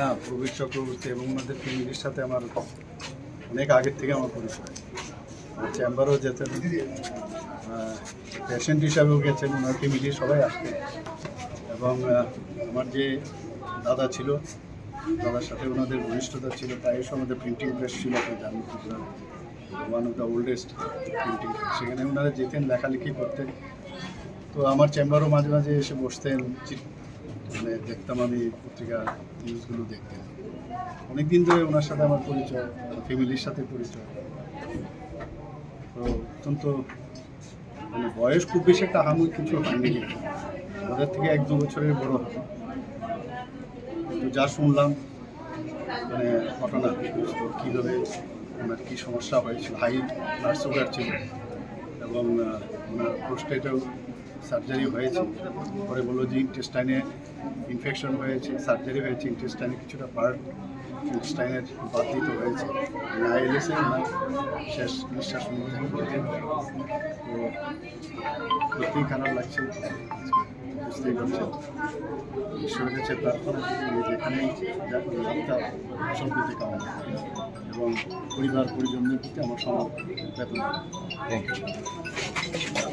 না প্রবীর চক্রবর্তী এবং ওনাদের ফ্যামিলির সাথে আমার অনেক আগের থেকে আমার পরিচয়। চেম্বারও যেতেন পেশেন্ট হিসাবেও গেছেন, ওনার ফ্যামিলি সবাই আসতেন। এবং আমার যে দাদা ছিল, দাদার সাথে ওনাদের ঘনিষ্ঠতা ছিল প্রায়শ আমাদের প্রিন্টিং প্রেস ছিল one of the oldest printing সেখানে ওনারা যেতেন, লেখালেখি করতেন। তো আমার চেম্বারও মাঝে মাঝে এসে বসতেন মানে দেখতাম আমি পত্রিকা নিউজগুলো দেখতেন অনেক দিন ধরে ওনার সাথে আমার পরিচয় ফ্যামিলির সাথে পরিচয়। তো অত্যন্ত মানে বয়স খুব বেশি একটা আহামরি কিছু হয়নি। ওদের থেকে এক দু বছরের বড় হবে তো যা শুনলাম মানে ঘটনা কীভাবে ওনার কী সমস্যা হয়েছিল, হাই ব্লাড সুগার ছিল এবং ওনার প্রোস্টেটেও সার্জারি হয়েছে। পরে বলল যে ইন্টেস্টাইনে ইনফেকশন হয়েছে সার্জারি হয়েছে ইন্টেস্টাইনে কিছুটা পার্ট ইন্টেস্টাইনের বাদ দিতে হয়েছে। আইএলএসে ওনার শেষ নিঃশ্বাস হয়েছে তো সত্যিই খারাপ লাগছে, বুঝতেই পারছেন। ঈশ্বরের কাছে প্রার্থনা যেখানেই যাত্রা সম্প্রীতি কামনা এবং পরিবার পরিজনদের প্রতি আমার সমাজ বেতন থ্যাংক ইউ